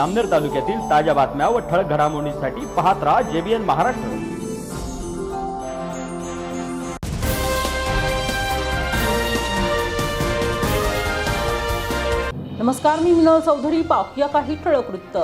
अमनेर तालुक्यातील ताज्या बातम्या व ठळक घडामोडींसाठी पाहत राहा जेबीएन महाराष्ट्र. नमस्कार मी मिनल चौधरी. पाहूया काही ठळक वृत्त.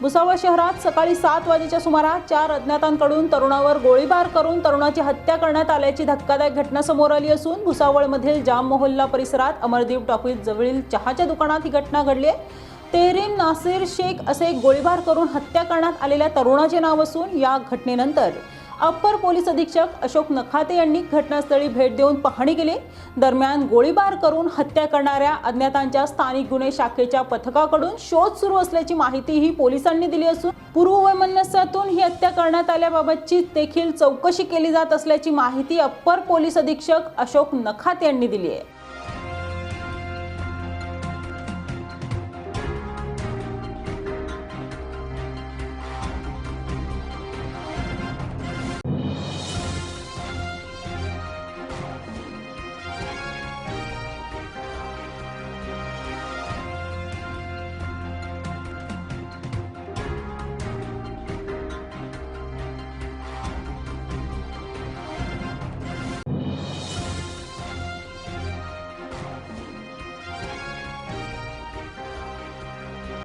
भुसावळ शहरात सकाळी सात वाजेच्या सुमारास चार अज्ञातांकडून तरुणावर गोळीबार करून तरुणाची हत्या करण्यात आल्याची धक्कादायक घटना समोर आली असून भुसावळमधील जाम मोहल्ला परिसरात अमरदीप टॉकीज जवळील चहाच्या दुकानात ही घटना घडली आहे. तेहरीन नासिर शेख असे गोळीबार करून हत्या करण्यात आलेल्या तरुणाचे नाव असून या घटनेनंतर अप्पर पोलीस अधीक्षक अशोक नखाते यांनी घटनास्थळी भेट देऊन पाहणी केली. दरम्यान गोळीबार करून हत्या करणाऱ्या अज्ञातांच्या स्थानिक गुन्हे शाखेच्या पथकाकडून शोध सुरू असल्याची माहितीही पोलिसांनी दिली असून पूर्ववैमनस्यातून ही हत्या करण्यात आल्याबाबतची देखील चौकशी केली जात असल्याची माहिती अप्पर पोलीस अधीक्षक अशोक नखाते यांनी दिली आहे.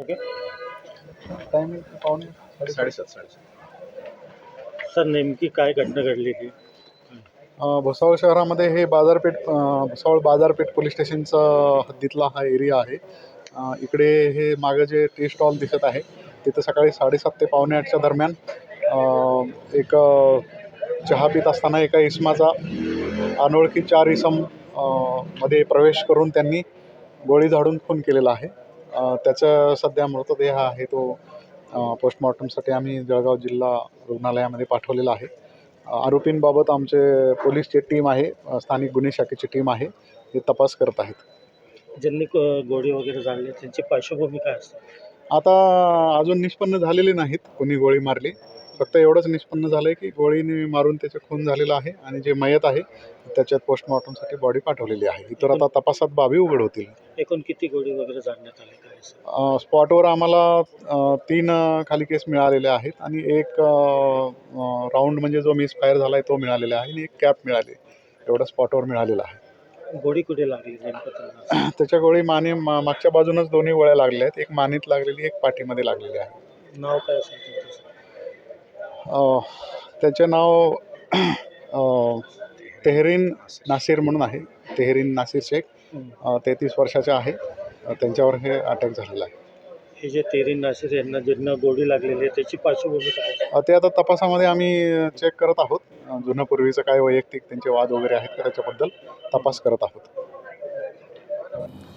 टायमिंग पावणे साडेसात साडेसात. सर नेमकी काय घटना घडली ती? अ, भुसावळ शहरामध्ये हे बाजारपेठ अ, भुसावळ बाजारपेठ पोलीस स्टेशनचा हद्दीतला हा एरिया आहे. अ, इकडे हे मागं जे टी स्टॉल दिसत आहे तिथं सकाळी साडेसात ते पावणे आठच्या दरम्यान अ, एक अ, चहा पित असताना एका इसमाचा अनोळखी चार इसम अ, मध्ये प्रवेश करून त्यांनी गोळी झाडून खून केलेला आहे. त्याचा सध्या मृतदेह आहे तो पोस्टमॉर्टमसाठी आम्ही जळगाव जिल्हा रुग्णालयामध्ये पाठवलेला आहे. आरोपींबाबत आमचे पोलीसची टीम आहे स्थानिक गुन्हे शाखेची टीम आहे ते तपास करत आहेत. ज्यांनी क- गोळी वगैरे झाडली त्यांची पार्श्वभूमी काय असते? आता अजून निष्पन्न झालेले नाहीत कोणी गोळी मारली. फक्त एवढंच निष्पन्न झालं आहे की गोळीने मारून त्याचे खून झालेला आहे आणि जे मयत आहे त्याच्यात पोस्टमॉर्टमसाठी बॉडी पाठवलेली आहे. इतर आता तपासात बाबी उघड होतील. एकूण किती गोळी वगैरे झाडण्यात आले स्पॉटवर आम्हाला तीन खाली केस मिळालेले आहेत आणि एक राऊंड म्हणजे जो मिस फायर झाला आहे तो मिळालेला आहे आणि एक कॅप मिळाली. एवढं स्पॉटवर मिळालेलं आहे. गोळी कुठे लागली त्याच्या गोळी माने मागच्या बाजूनच दोन्ही गोळ्या लागलेल्या आहेत. एक मानेत लागलेली एक पाठीमध्ये लागलेली आहे. नाव काय असेल त्यांचं नाव तेहरीन नासिर म्हणून आहे. तेहरीन नासिर शेख. तेहतीस वर्षाचे आहे. त्यांच्यावर हे अटॅक झालेला आहे. हे जे तेरीन नाशिर यांना ज्यांना गोळी लागलेली आहे त्याची पार्श्वभूमी काय? ते आता तपासामध्ये आम्ही चेक करत आहोत. अ, जुनं पूर्वीचं काय वैयक्तिक त्यांचे वाद वगैरे आहेत का त्याच्याबद्दल तपास करत आहोत.